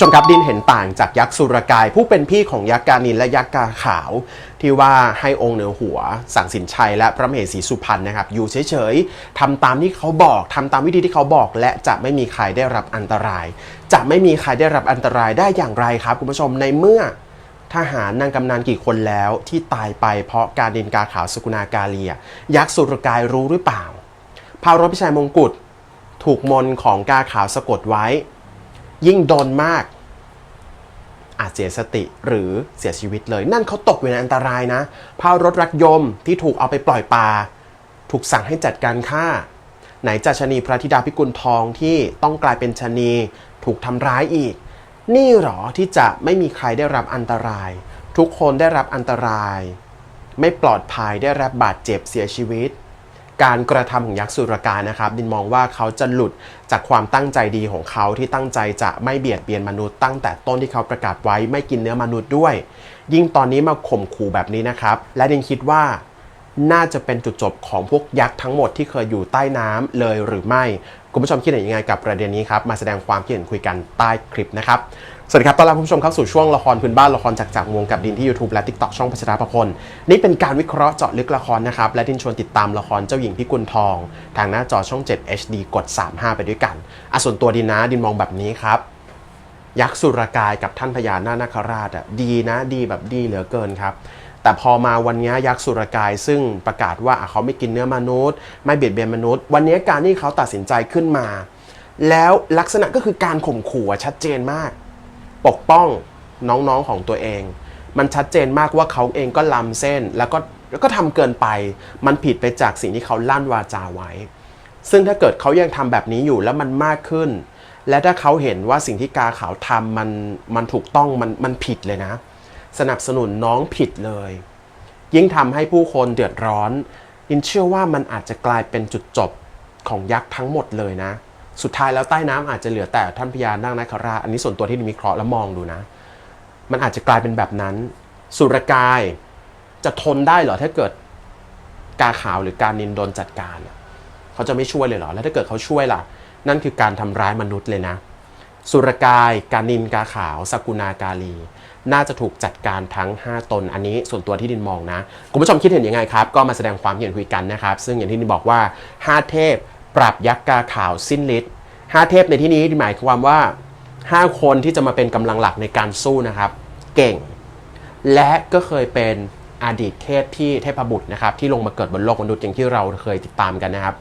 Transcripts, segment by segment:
ชมครับดินเห็นต่างจากยักษ์สุรกาย ผู้เป็นพี่ของยักษ์กานินและยักษ์กาขาว ที่ว่าให้องค์เหนือหัว สั่งสินชัยและพระมเหสีสุพรรณนะครับ อยู่เฉยๆทำตามที่เขาบอกทำตามวิธีที่เขาบอก และจะไม่มีใครได้รับอันตราย จะไม่มีใครได้รับอันตรายได้อย่างไรครับ คุณผู้ชมในเมื่อทหารนางกำนันกี่คนแล้วที่ตายไปเพราะการดินกาขาวสกุณากาเลีย ยักษ์สุรกายรู้หรือเปล่าพารพิชัยมงกุฎถูกมนของกาขาวสะกดไว้ ยิ่งโดนมาก อาจเสียสติหรือเสียชีวิตเลย นั่นเขาตกอยู่ในอันตรายนะพารถรักยมที่ถูกเอาไปปล่อยปลาถูกสั่งให้จัดการฆ่า ไหนจะชะนีพระธิดาพิกุลทองที่ต้องกลายเป็นชะนีถูกทำร้ายอีก นี่หรอที่จะไม่มีใครได้รับอันตราย ทุกคนได้รับอันตราย ไม่ปลอดภัยได้รับบาดเจ็บเสียชีวิต การกระทำของยักษ์สุรกานะครับ ดินมองว่าเขาจะหลุดจากความตั้งใจดีของเขาที่ตั้งใจจะไม่เบียดเบียนมนุษย์ตั้งแต่ต้นที่เขาประกาศไว้ไม่กินเนื้อมนุษย์ด้วย ยิ่งตอนนี้มาข่มขู่แบบนี้นะครับ และดินคิดว่าน่าจะเป็นจุดจบของพวกยักษ์ทั้งหมดที่เคยอยู่ใต้น้ำเลยหรือไม่ คุณผู้ชมคิดเห็นยังไงกับประเด็นนี้ครับ มาแสดงความคิดเห็นคุยกันใต้คลิปนะครับ สวัสดีครับต้อนรับคุณผู้ชมเข้าสู่ช่วงละครพื้นบ้านละครจากจากวงกับดินที่ YouTube และ TikTok ช่องพัชราภพล นี่เป็นการวิเคราะห์เจาะลึกละครนะครับ และดินชวนติดตามละครเจ้าหญิงพิกุลทอง ทางหน้าจอช่อง 7 HD กด 35 ไปด้วยกันอะส่วนตัวดินนะดินมองแบบนี้ครับยักษ์สุรกายกับท่านพญานาคนาคราชอะดีนะดีแบบดีเหลือเกินครับ แต่พอมาวันนี้ยักษ์สุรกายซึ่งประกาศว่าเขาไม่กินเนื้อมนุษย์ ไม่เบียดเบียนมนุษย์ วันนี้การที่เขาตัดสินใจขึ้นมา แล้วลักษณะก็คือการข่มขู่ชัดเจนมาก ปกป้องน้องๆของตัวเอง มันชัดเจนมากว่าเขาเองก็ล้ำเส้นแล้วก็แล้วก็ทำเกินไป มันผิดไปจากสิ่งที่เขาลั่นวาจาไว้ ซึ่งถ้าเกิดเขายังทำแบบนี้อยู่แล้วมันมากขึ้น และถ้าเขาเห็นว่าสิ่งที่กาขาวทำมันมันถูกต้องมันมันผิดเลยนะ สนับสนุนน้องผิดเลย ยิ่งทำให้ผู้คนเดือดร้อนยินเชื่อว่ามันอาจจะกลายเป็นจุดจบของยักษ์ทั้งหมดเลยนะ สุดท้ายแล้วใต้น้ำอาจจะเหลือแต่ท่านพญานาคนาคราชอันนี้ส่วนตัวที่ดินวิเคราะห์แล้วมองดูนะ มันอาจจะกลายเป็นแบบนั้น สุรกายจะทนได้เหรอถ้าเกิดกาขาวหรือการนินโดนจัดการ เขาจะไม่ช่วยเลยเหรอ แล้วถ้าเกิดเขาช่วยล่ะ นั่นคือการทำร้ายมนุษย์เลยนะ สุรกายการนินกาขาวสกุณากาลี น่าจะถูกจัดการทั้ง 5 ตน อันนี้ส่วนตัวที่ดินมองนะ คุณผู้ชมคิดเห็นยังไงครับ ก็มาแสดงความเห็นคุยกันนะครับ ซึ่งอย่างที่ดินบอกว่า 5 เทพ ปรับยักษ์กาขาวสิ้นฤทธิ์5เทพในที่นี้หมายความว่า 5 คนที่จะมาเป็นกำลังหลักในการสู้นะครับ เก่ง และก็เคยเป็นอดีตเทพที่เทพบุตรนะครับที่ลงมาเกิดบนโลกมนุษย์อย่างที่เราเคยติดตามกันนะครับ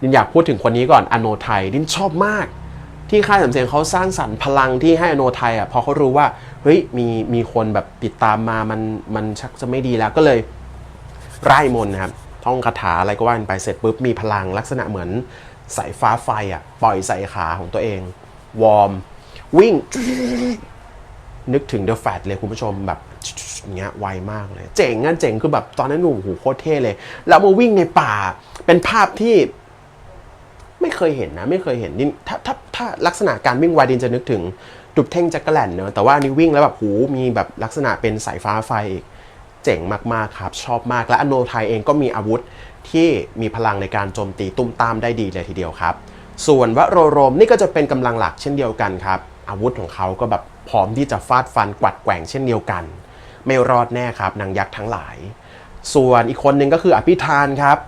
ดินอยากพูดถึงคนนี้ก่อนอโนไทยดินชอบมาก ที่ค่ายสำเสียงเขาสร้างสรรค์พลังที่ให้อโนไทยอะพอเขารู้ว่าเฮ้ยมีมีคนแบบติดตามมามันมันชักจะไม่ดีแล้วก็เลยไร่มนนะครับท่องคาถาอะไรก็ว่ากันไปเสร็จปุ๊บมีพลังลักษณะเหมือนสายฟ้าไฟอะปล่อยใส่ขาของตัวเอง วอร์ม วิ่ง นึกถึงเดอะแฟตเลยคุณผู้ชมแบบเงี้ยไวมากเลย เจ๋งอะเจ๋งคือแบบตอนนั้นหนูหูโคตรเท่เลย แล้วมาวิ่งในป่าเป็นภาพที่ ไม่เคยเห็นนะ ไม่เคยเห็นนี่ถ้าถ้าถ้าลักษณะการวิ่งไวดินจะนึกถึงดุบเท่งจักรแลนเนอะแต่ว่านี่วิ่งแล้วแบบหูมีแบบลักษณะเป็นสายฟ้าไฟอีกเจ๋งมาก ๆ ครับ ชอบมากและอโนไทยเองก็มีอาวุธที่มีพลังในการโจมตีตุ้มตามได้ดีเลยทีเดียวครับ ส่วนวโรโรมนี่ก็จะเป็นกำลังหลักเช่นเดียวกันครับ อาวุธของเขาก็แบบพร้อมที่จะฟาดฟันกวัดแกว่งเช่นเดียวกัน ไม่รอดแน่ครับนางยักษ์ทั้งหลาย ส่วนอีกคนหนึ่งก็คืออภิธานครับ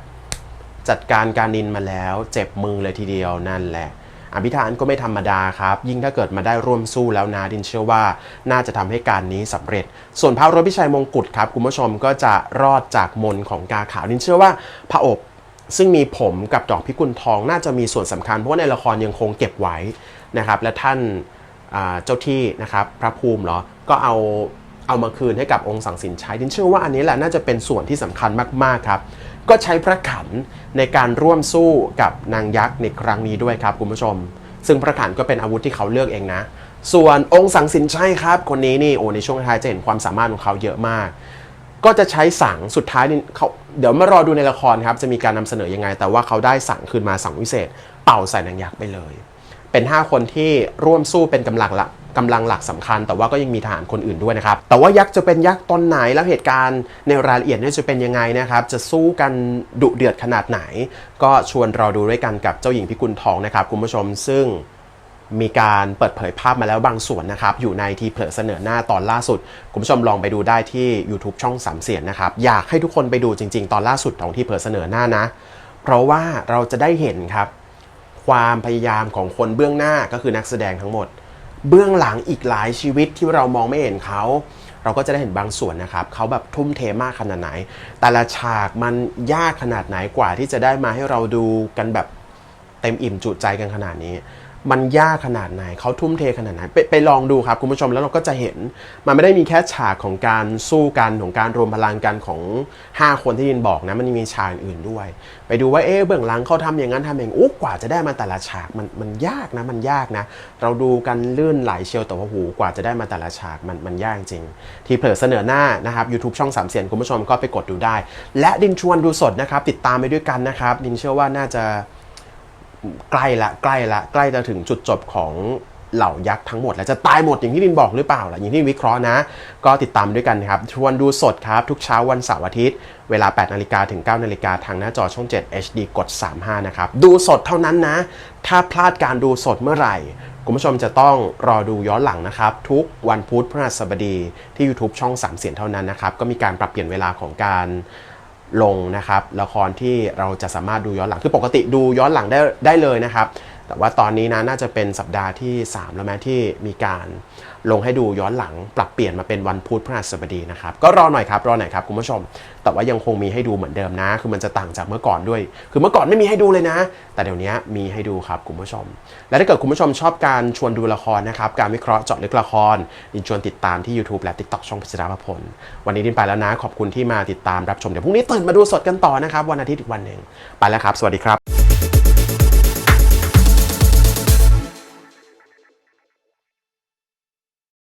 จัดการการนินมาแล้ว เจ็บมือเลยทีเดียวนั่นแหละ อภิธานก็ไม่ธรรมดาครับ ยิ่งถ้าเกิดมาได้ร่วมสู้แล้วนะดินเชื่อว่า น่าจะทำให้การนี้สำเร็จ ส่วนพระรถพิชัยมงกุฎครับคุณผู้ชมก็จะรอดจากมนของกาขาวดินเชื่อว่าพระอบซึ่งมีผมกับดอกพิกุลทองน่าจะมีส่วนสำคัญเพราะว่าในละครยังคงเก็บไว้นะครับ และท่านเจ้าที่นะครับพระภูมิเหรอก็เอาเอามาคืนให้กับองค์สังสินชัยดินเชื่อว่าอันนี้แหละน่าจะเป็นส่วนที่สำคัญมากๆครับ ก็ใช้พระขันในการร่วมสู้กับนางยักษ์ในครั้งนี้ด้วยครับคุณผู้ชม ซึ่งพระขันก็เป็นอาวุธที่เขาเลือกเองนะ ส่วนองค์สังสินชัยครับ คนนี้นี่โอ้ในช่วงท้ายจะเห็นความสามารถของเขาเยอะมาก ก็จะใช้สังสุดท้ายนี่เขาเดี๋ยวมารอดูในละครครับจะมีการนำเสนอยังไง แต่ว่าเขาได้สังคืนมาสังวิเศษ เป่าใส่นางยักษ์ไปเลย เป็น 5 คนที่ร่วมสู้เป็นกำลังหลัก กำลังหลักสำคัญ แต่ว่าก็ยังมีทหารคนอื่นด้วยนะครับ แต่ว่ายักษ์จะเป็นยักษ์ตนไหนแล้วเหตุการณ์ในรายละเอียดเนี่ยจะเป็นยังไงนะครับ จะสู้กันดุเดือดขนาดไหน ก็ชวนเราดูด้วยกันกับเจ้าหญิงพิกุลทองนะครับคุณผู้ชมซึ่งมีการเปิดเผยภาพมาแล้วบางส่วนนะครับ อยู่ในทีเผลอเสนอหน้าตอนล่าสุด คุณผู้ชมลองไปดูได้ที่ YouTube ช่องสามเสียนนะครับ อยากให้ทุกคนไปดูจริง ๆ ตอนล่าสุดของทีเผลอเสนอหน้านะ เพราะว่าเราจะได้เห็นครับ ความพยายามของคนเบื้องหน้าก็คือนักแสดงทั้งหมด เบื้องหลังอีกหลายชีวิตที่เรามองไม่เห็นเขาเราก็จะได้เห็นบางส่วนนะครับ เขาแบบทุ่มเทมากขนาดไหน แต่ละฉากมันยากขนาดไหนกว่าที่จะได้มาให้เราดูกันแบบเต็มอิ่มจุใจกันขนาดนี้ มันยากขนาดไหนเขาทุ่มเทขนาดไหนไปไปลองดูครับคุณผู้ชมแล้วเราก็จะเห็น มันไม่ได้มีแค่ฉากของการสู้กันของการรวมพลังกันของ 5 คนที่ยินบอกนะมันมีฉากอื่นด้วย ไปดูว่าเอ๊ะเบื้องหลังเขาทำอย่างนั้นทำอย่างนี้อุ๊กว่าจะได้มาแต่ละฉากมันมันยากนะมันยากนะ เราดูกันลื่นไหลเชียวแต่ว่าหูกว่าจะได้มาแต่ละฉากมันมันยากจริง ที่เผลอเสนอหน้านะครับ YouTube ช่องสามเสียนคุณผู้ชมก็ไปกดดูได้ และดินชวนดูสดนะครับติดตามไปด้วยกันนะครับดินเชื่อว่าน่าจะ ใกล้ละใกล้ละใกล้จะถึงจุดจบของเหล่ายักษ์ทั้งหมด แล้วจะตายหมดอย่างที่ดินบอกหรือเปล่าล่ะอย่างที่วิเคราะห์นะ ก็ติดตามด้วยกันครับชวนดูสดครับ ทุกเช้าวันเสาร์อาทิตย์ เวลา 8 นาฬิกาถึง 9 นาฬิกาทางหน้าจอช่อง 7 HD กด 35 นะครับ ดูสดเท่านั้นนะ ถ้าพลาดการดูสดเมื่อไหร่ คุณผู้ชมจะต้องรอดูย้อนหลังนะครับ ทุกวันพุธพฤหัสบดีที่ YouTube ช่อง 3 เสียงเท่านั้นนะครับก็มีการปรับเปลี่ยนเวลาของการ ลงนะครับละครที่เราจะสามารถดูย้อนหลังคือปกติดูย้อนหลังได้ได้เลยนะครับ แต่ว่าตอนนี้นะน่าจะเป็นสัปดาห์ที่ 3 แล้วแม้ที่มีการลงให้ดูย้อนหลังปรับเปลี่ยนมาเป็นวันพุธพฤหัสบดีนะครับ ก็รอหน่อยครับ รอหน่อยครับคุณผู้ชม แต่ว่ายังคงมีให้ดูเหมือนเดิมนะ คือมันจะต่างจากเมื่อก่อนด้วย คือเมื่อก่อนไม่มีให้ดูเลยนะ แต่เดี๋ยวนี้มีให้ดูครับคุณผู้ชม และถ้าเกิดคุณผู้ชมชอบการชวนดูละครนะครับ การวิเคราะห์เจาะลึกละครดินชวนติดตามที่ YouTube และ TikTok ช่องพิจารณาพล วันนี้ดินไปแล้วนะ ขอบคุณที่มาติดตามรับชม เดี๋ยวพรุ่งนี้ตื่นมาดูสดกันต่อนะครับ วันอาทิตย์อีกวันหนึ่ง ไปแล้วครับ สวัสดีครับ